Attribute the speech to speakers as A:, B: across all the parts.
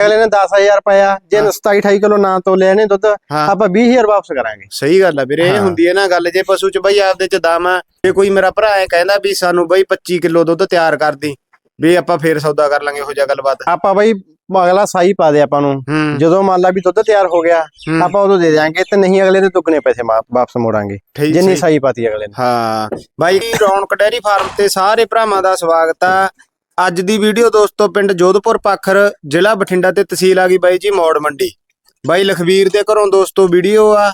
A: ਅਗਲੇ ਨੇ 10000 ਪਾਇਆ ਜੇ 27 28 ਕਿਲੋ ਨਾ ਤੋਲਿਆ ਨੇ ਦੁੱਧ
B: ਹਾਂ।
A: ਆਪਾਂ 20000 ਵਾਪਸ ਕਰਾਂਗੇ।
B: ਸਹੀ ਗੱਲ ਆ ਵੀਰੇ ਇਹ
A: ਹਾਂ।
B: ਹੁੰਦੀ ਹੈ ਨਾ ਗੱਲ ਜੇ ਪਸ਼ੂ ਚ ਬਈ ਆਪਦੇ ਚ ਦਮ ਆ ਜੇ ਕੋਈ ਮੇਰਾ ਭਰਾ ਹੈ ਕਹਿੰਦਾ ਵੀ ਸਾਨੂੰ ਬਈ 25 ਕਿਲੋ ਦੁੱਧ ਤਿਆਰ ਕਰ ਦੀ ਵੀ ਆਪਾਂ ਫੇਰ ਸੌਦਾ ਕਰ ਲਾਂਗੇ ਇਹੋ ਜਿਹਾ ਗੱਲਬਾਤ।
A: ਆਪਾਂ ਬਈ ਅਗਲਾ ਸਾਈ ਪਾ ਦੇ ਆਪਾਂ ਨੂੰ
B: ਹੂੰ।
A: ਜਦੋਂ ਮੰਨ ਲਾ ਵੀ ਦੁੱਧ ਤਿਆਰ ਹੋ ਗਿਆ
B: ਹੂੰ,
A: ਆਪਾਂ ਉਦੋਂ ਦੇ ਦਿਆਂਗੇ ਤੇ ਨਹੀਂ ਅਗਲੇ ਦੇ ਦੁੱਗਣੇ ਪੈਸੇ ਵਾਪਸ ਮੋੜਾਂਗੇ ਜਿੰਨੀ। ਸਾਈ ਪਾਤੀ ਅਗਲੇ ਨੇ।
B: ਹਾਂ ਬਾਈ ਰੌਣਕ ਡੈਰੀ ਫਾਰਮ ਤੇ ਸਾਰੇ ਭਰਾਵਾਂ ਦਾ ਸਵਾਗਤ ਆ। ਅੱਜ ਦੀ ਵੀਡੀਓ ਦੋਸਤੋ ਪਿੰਡ ਜੋਧਪੁਰ ਪਾਖਰ ਜ਼ਿਲ੍ਹਾ ਬਠਿੰਡਾ ਤੇ ਤਹਿਸੀਲ ਆ ਗਈ ਬਾਈ ਜੀ ਮੌੜ ਮੰਡੀ। ਬਾਈ ਲਖਵੀਰ ਦੇ ਘਰੋਂ ਦੋਸਤੋ ਵੀਡੀਓ ਆ।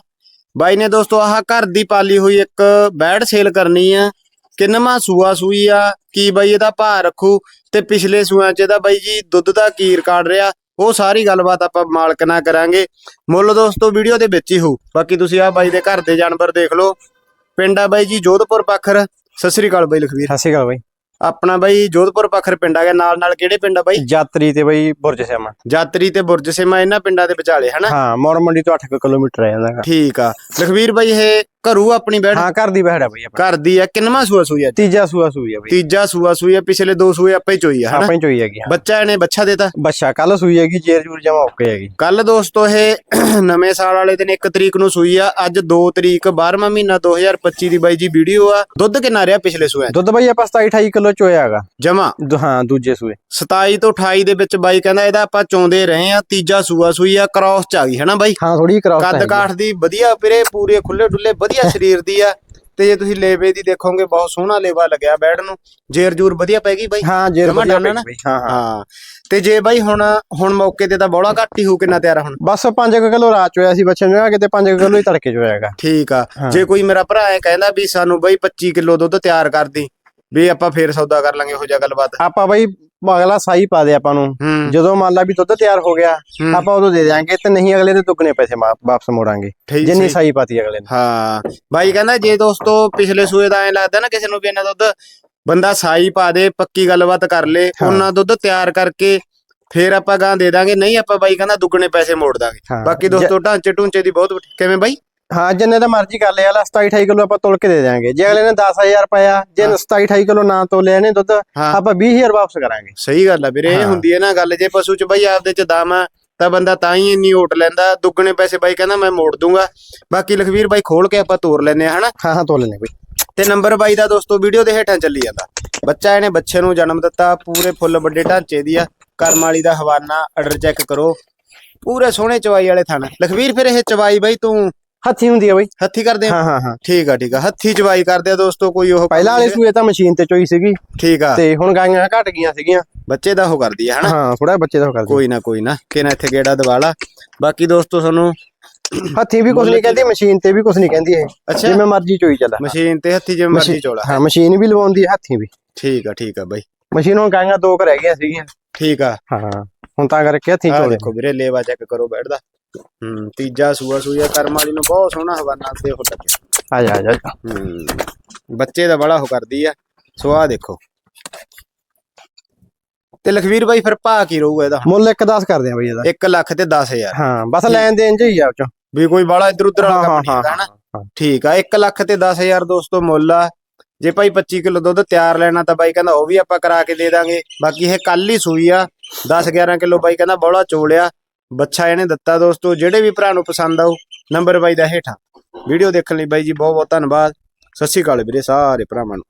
B: ਬਾਈ ਨੇ ਦੋਸਤੋ ਆਹ ਘਰ ਦੀ ਪਾਲੀ ਹੋਈ ਇੱਕ ਬੈਡ ਸੇਲ ਕਰਨੀ ਆ। ਕਿੰਨਵਾਂ ਸੂਆ ਸੂਈ ਆ, ਕੀ ਬਾਈ ਇਹਦਾ ਭਾਅ ਰੱਖੂ ਤੇ ਪਿਛਲੇ ਸੂਆਂ ਚ ਇਹਦਾ ਬਾਈ ਜੀ ਦੁੱਧ ਦਾ ਕੀ ਰਿਕਾਰਡ ਰਿਹਾ। ਉਹ ਸਾਰੀ ਗੱਲਬਾਤ ਆਪਾਂ ਮਾਲਕ ਨਾਲ ਕਰਾਂਗੇ। ਮੁੱਲ ਦੋਸਤੋ ਵੀਡੀਓ ਦੇ ਵਿੱਚ ਹੀ ਹੋਊ। ਬਾਕੀ ਤੁਸੀਂ ਆ ਬਾਈ ਦੇ ਘਰ ਦੇ ਜਾਨਵਰ ਦੇਖ ਲਓ। ਪਿੰਡ ਆ ਬਾਈ ਜੀ ਜੋਧਪੁਰ ਪੱਖਰ। ਸਤਿ ਸ੍ਰੀ ਅਕਾਲ ਬਾਈ ਲਖਵੀਰ।
A: ਸਤਿ ਸ਼੍ਰੀ ਅਕਾਲ ਬਾਈ।
B: ਆਪਣਾ ਬਾਈ ਜੋਧਪੁਰ ਪੱਖਰ ਪਿੰਡ ਆ ਗਿਆ ਨਾਲ ਨਾਲ ਕਿਹੜੇ ਪਿੰਡ ਆ ਬਾਈ?
A: ਯਾਤਰੀ ਤੇ ਬਈ ਬੁਰਜ ਸਿਆਮਾ
B: ਜਾਤਰੀ ਤੇ ਬੁਰਜ ਸੇਮਾ ਇਹਨਾਂ ਪਿੰਡਾਂ ਦੇ ਵਿਚਾਲੇ ਹਨਾ?
A: ਹਾਂ ਮੋੜ ਮੰਡੀ ਤੋਂ 8 ਕਿਲੋਮੀਟਰ ਆ ਜਾਂਦਾ ਹੈਗਾ।
B: ਠੀਕ ਆ। ਲਖਵੀਰ ਬਾਈ ਇਹ ਘਰੂ ਆਪਣੀ ਬੈਠ
A: ਹਾਂ ਘਰ ਦੀ ਬਹਿੜ ਆ ਬਈ ਆਪਣਾ।
B: ਘਰ ਦੀ ਆ ਕਿੰਨਵਾਂ ਸੂਆ ਸੂਈ ਆ
A: ਤੀਜਾ ਸੂਆ ਸੂਈ ਆ ਬਈ।
B: ਤੀਜਾ ਸੂਆ ਸੂਈ ਆ ਪਿਛਲੇ ਦੋ ਸੂਏ ਆਪੇ ਹੀ ਚੋਈ ਆ ਹਨਾ?
A: ਆਪਣੀ ਚੋਈ ਹੈਗੀ ਹਾਂ।
B: ਬੱਚਾ ਇਹਨੇ ਬੱਚਾ ਦੇਤਾ
A: ਬੱਚਾ ਕੱਲ ਸੂਈ ਹੈਗੀ ਜੇਰ ਜੂਰ ਜਮਾ ਓਕੇ ਹੈਗੀ।
B: ਕੱਲ ਦੋਸਤੋ ਇਹ ਨਵੇਂ ਸਾਲ ਵਾਲੇ ਦਿਨ 1 ਤਰੀਕ ਨੂੰ ਸੂਈ ਆ ਅੱਜ 2 ਤਰੀਕ 12ਵਾਂ ਮਹੀਨਾ 2025 ਦੀ ਬਾਈ ਜੀ ਵੀਡੀਓ ਆ। ਦੁੱਧ ਕਿੰਨਾ ਰਿਹਾ ਪਿਛਲੇ ਸੂਏ?
A: ਦੁੱਧ ਬਈ ਆਪਾਂ 27 28 ਕਿਲੋ ਚੋਇਆ ਹੈਗਾ।
B: ਜਮਾ?
A: ਹਾਂ ਦੂਜੇ ਸੂਏ।
B: 27 ਤੋਂ 28 ਦੇ ਵਿੱਚ ਬਾਈ ਕਹਿੰਦਾ ਇਹਦਾ ਆਪਾਂ ਚੋਂਦੇ ਰਹੇ ਆ ਤੀਜਾ ਸੂਆ ਸੂਈ ਆ ਕ੍ਰਾਸ ਚ ਆ ਗਈ ਹਨਾ ਬਾਈ?
A: ਹਾਂ ਥੋੜੀ ਕਰਾਉ
B: ਕੱਦ ਕਾਠ ਦੀ ਵਧੀਆ ਵੀਰੇ ਪੂਰੇ ਖੁੱਲੇ ਡੁੱਲੇ ਵਧੀਆ ਸਰੀਰ ਦੀ ਆ ਤੇ ਜੇ ਤੁਸੀਂ ਲੇਵੇ ਦੀ ਦੇਖੋਗੇ ਬਹੁਤ ਸੋਹਣਾ ਲੇਵਾ ਲੱਗਿਆ ਬੈਡ ਨੂੰ। ਜੇਰ ਜੂਰ ਵਧੀਆ ਪੈਗੀ ਬਾਈ?
A: ਹਾਂ ਜੇਰ ਵਧੀਆ
B: ਨਾ?
A: ਬਈ। ਹਾਂ ਹਾਂ।
B: ਤੇ ਜੇ ਬਾਈ ਹੁਣ ਹੁਣ ਮੌਕੇ ਤੇ ਤਾਂ ਬੋਲਾ ਘੱਟ ਹੀ ਹੋ ਕਿੰਨਾ ਤਿਆਰ ਹੁਣ?
A: ਬਸ 5 ਕਿਲੋ ਰਾਤ ਚੋਇਆ ਸੀ ਬੱਚੇ ਨੂੰ ਕਿਤੇ 5 ਕਿਲੋ ਹੀ ਤੜਕੇ ਚੋਇਆ ਹੈਗਾ।
B: ਠੀਕ ਆ। ਜੇ ਕੋਈ ਮੇਰਾ ਭਰਾ ਹੈ ਕਹਿੰਦਾ ਵੀ ਸਾਨੂੰ ਬਾਈ 25 ਕਿਲੋ ਦੁੱਧ ਤਿਆਰ ਕਰ ਦੀ ਵੀ ਆਪਾਂ ਫੇਰ ਸੌਦਾ ਕਰ ਲਾਂਗੇ ਇਹੋ ਜਿਹਾ ਗੱਲਬਾਤ।
A: ਆਪਾਂ ਬਈ ਅਗਲਾ ਸਾਈ ਪਾ ਦੇ ਆਪਾਂ ਨੂੰ। ਜਦੋਂ ਮੰਨ ਲਾ ਵੀ ਦੁੱਧ ਤਿਆਰ ਹੋ ਗਿਆ ਆਪਾਂ ਉਦੋਂ ਦੇ ਦਿਆਂਗੇ ਤੇ ਨਹੀਂ ਅਗਲੇ ਦੇ ਦੁੱਗਣੇ ਪੈਸੇ ਵਾਪਸ ਮੋੜਾਂਗੇ। ਜਿੰਨੀ। ਸਾਈ ਪਾਤੀ ਅਗਲੇ ਨੇ।
B: ਹਾਂ। ਬਾਈ ਕਹਿੰਦਾ ਜੇ ਦੋਸਤੋ ਪਿਛਲੇ ਸੂਏ ਦਾ ਐ ਲੱਗਦਾ ਨਾ ਕਿਸੇ ਨੂੰ ਵੀ ਇਹਨਾਂ ਦੁੱਧ ਬੰਦਾ ਸਾਈ ਪਾ ਦੇ ਪੱਕੀ ਗੱਲਬਾਤ ਕਰ ਲੇ। ਉਹਨਾਂ ਦੁੱਧ ਤਿਆਰ ਕਰਕੇ ਫੇਰ ਆਪਾਂ ਗਾਂ ਦੇ ਦਾਂਗੇ। ਨਹੀਂ ਆਪਾਂ ਬਾਈ ਕਹਿੰਦਾ ਦੁੱਗਣੇ ਪੈਸੇ ਮੋੜ ਦਾਂਗੇ। ਬਾਕੀ ਦੋਸਤੋ ਢਾਂਚੇ ਢੂੰਚੇ ਦੀ ਬਹੁਤ ਕਿਵੇਂ ਬਾਈ?
A: ਹਾਂ ਜਿੰਨੇ ਦਾ ਮਰਜ਼ੀ ਕਰ ਲਿਆ ਲਾ 27 28 ਕਿਲੋ ਆਪਾਂ ਤੋਲ ਕੇ ਦੇ ਦਿਆਂਗੇ। ਜੇ ਅਗਲੇ ਨੇ 10000 ਪਾਇਆ ਜੇ
B: ਹਾਂ।
A: 27 28 ਕਿਲੋ ਨਾ ਤੋਲਿਆ ਨੇ ਦੁੱਧ ਆਪਾਂ 20000 ਵਾਪਸ ਕਰਾਂਗੇ।
B: ਸਹੀ ਗੱਲ ਆ ਵੀਰੇ ਇਹ। ਹੁੰਦੀ ਹੈ ਨਾ ਗੱਲ ਜੇ ਪਸ਼ੂ ਚ ਬਾਈ ਆਪਦੇ ਚ ਦਮ ਆ ਤਾਂ ਬੰਦਾ ਤਾਂ ਹੀ ਇੰਨੀ ਓਟ ਲੈਂਦਾ ਦੁੱਗਣੇ ਪੈਸੇ ਬਾਈ ਕਹਿੰਦਾ ਮੈਂ ਮੋੜ ਦੂੰਗਾ। ਬਾਕੀ ਲਖਵੀਰ ਬਾਈ ਖੋਲ ਕੇ ਆਪਾਂ ਤੋਰ ਲੈਨੇ ਆ ਹਨਾ?
A: ਹਾਂ ਹਾਂ ਤੋਲ ਲੈਣੇ ਬਈ।
B: ਤੇ ਨੰਬਰ ਬਾਈ ਦਾ ਦੋਸਤੋ ਵੀਡੀਓ ਦੇ ਹੇਠਾਂ ਚੱਲੀ ਜਾਂਦਾ। ਬੱਚਾ ਇਹਨੇ ਬੱਚੇ ਨੂੰ ਜਨਮ ਦਿੱਤਾ ਪੂਰੇ ਫੁੱਲ ਵੱਡੇ ਢਾਂਚੇ ਦੀ ਆ। ਕਰਮ ਵਾਲੀ ਦਾ ਹਵਾਨਾ ਆਰਡਰ ਚੈੱਕ ਕਰੋ। ਪੂਰੇ ਸੋਹਣੇ ਚਵਾਈ ਵਾਲੇ ਥਣ। ਲਖਵੀਰ ਫਿਰ ਇਹ ਚਵਾਈ ਬਾਈ ਤੂੰ
A: ਹੱਥੀ ਹੁੰਦੀ ਆ ਬਈ।
B: ਹੱਥੀ ਕਰਦੇ
A: ਹਾਂ ਹਾਂ ਹਾਂ।
B: ਠੀਕ ਆ ਠੀਕ ਆ। ਹੱਥੀ ਚਵਾਈ ਕਰਦੇ ਆ ਦੋਸਤੋ ਕੋਈ ਉਹ
A: ਪਹਿਲਾਂ ਵਾਲੇ ਸੂਏ ਤਾਂ ਮਸ਼ੀਨ ਤੇ ਚੋਈ ਸੀਗੀ।
B: ਠੀਕ ਆ।
A: ਤੇ ਹੁਣ ਗਾਈਆਂ ਘਟ ਗਈਆਂ ਸੀਗੀਆਂ।
B: ਬੱਚੇ ਦਾ ਉਹ ਕਰਦੀ ਆ ਹਨਾ?
A: ਹਾਂ ਥੋੜਾ ਬੱਚੇ ਦਾ ਉਹ ਕਰਦੇ
B: ਕੋਈ ਨਾ ਕੋਈ ਨਾ। ਕਿਨਾ ਇੱਥੇ ਗੇੜਾ ਦਵਾਲਾ ਬਾਕੀ ਦੋਸਤੋ ਤੁਹਾਨੂੰ
A: ਹੱਥੀ ਵੀ ਕੁਝ ਨਹੀਂ ਕਹਿੰਦੀ ਮਸ਼ੀਨ ਤੇ ਵੀ ਕੁਝ ਨਹੀਂ ਕਹਿੰਦੀ ਇਹ। ਜਿਵੇਂ ਮਰਜ਼ੀ ਚੋਈ ਚੱਲਾ।
B: ਮਸ਼ੀਨ ਤੇ ਹੱਥੀ ਜਿਵੇਂ ਮਰਜ਼ੀ ਚੋਲਾ।
A: ਹਾਂ ਮਸ਼ੀਨ ਵੀ ਲਵਾਉਂਦੀ ਹੈ ਹੱਥੀ ਵੀ।
B: ਠੀਕ ਆ ਠੀਕ ਆ ਬਾਈ।
A: ਮਸ਼ੀਨ ਹੁਣ ਗਾਈਆਂ ਦੋ ਕੁ ਰਹਿ ਗਈਆਂ ਸੀਗੀਆਂ।
B: ਠੀਕ ਆ।
A: ਹਾਂ ਹੁਣ ਤਾਂ ਕਰਕੇ ਹੱਥੀ ਚੋਲੇ।
B: ਦੇਖੋ ਵੀਰੇ ਲੇਵਾ ਚੈੱਕ ਕਰੋ ਬੈਠਦਾ। ਹੂੰ ਤੀਜਾ ਸੂਆ ਸੂਆ ਕਰਮ ਵਾਲੀ ਨੂੰ ਬਹੁਤ ਸੋਹਣਾ ਹਵਾਨਾ ਤੇ ਉਹ ਲੱਗਿਆ।
A: ਆ ਜਾ ਆ ਜਾ
B: ਹੂੰ ਬੱਚੇ ਦਾ ਬੜਾ ਉਹ ਕਰਦੀ ਆ ਸੋ ਆ ਦੇਖੋ। ਤੇ ਲਖਵੀਰ ਬਾਈ ਫਿਰ ਭਾ ਕੀ ਰਹੂਗਾ ਇਹਦਾ?
A: ਮੁੱਲ ਇੱਕ 10 ਕਰਦੇ ਆ ਬਈ ਇਹਦਾ।
B: 1 ਲੱਖ ਤੇ 10000
A: ਹਾਂ ਬਸ ਲੈਣ ਦੇਣ ਚ ਹੀ ਆ ਚੋਂ।
B: ਵੀ ਕੋਈ ਬਾਲਾ ਇਧਰ ਉਧਰ ਵਾਲਾ ਕੰਮ ਨਹੀਂ ਹੈਗਾ
A: ਹਾਂ,
B: ਨਾ।
A: ਹਾਂ।
B: ਠੀਕ ਆ 1 ਲੱਖ ਤੇ 10000 ਦੋਸਤੋ ਮੁੱਲ ਆ। ਜੇ ਭਾਈ 25 ਕਿਲੋ ਦੁੱਧ ਤਿਆਰ ਲੈਣਾ ਤਾਂ ਬਾਈ ਕਹਿੰਦਾ ਉਹ ਵੀ ਆਪਾਂ ਕਰਾ ਕੇ ਦੇ ਦਾਂਗੇ। ਬਾਕੀ ਇਹ ਕੱਲ ਹੀ ਸੂਈ ਆ 10 11 ਕਿਲੋ ਬਾਈ ਕਹਿੰਦਾ ਬੋਲਾ ਚੋਲਿਆ ਬੱਚਾ ਇਹਨੇ ਦਿੱਤਾ ਦੋਸਤੋ, ਜਿਹੜੇ ਵੀ ਭਰਾ ਨੂੰ ਪਸੰਦ ਆਊ ਨੰਬਰ ਬਾਈ ਦਾ ਹੇਠਾਂ। ਵੀਡੀਓ ਦੇਖਣ ਲਈ ਬਾਈ ਜੀ ਬਹੁਤ ਬਹੁਤ ਧੰਨਵਾਦ। ਸਤਿ ਸ਼੍ਰੀ ਅਕਾਲ ਵੀਰੇ, ਸਾਰੇ ਭਰਾਵਾਂ ਨੂੰ।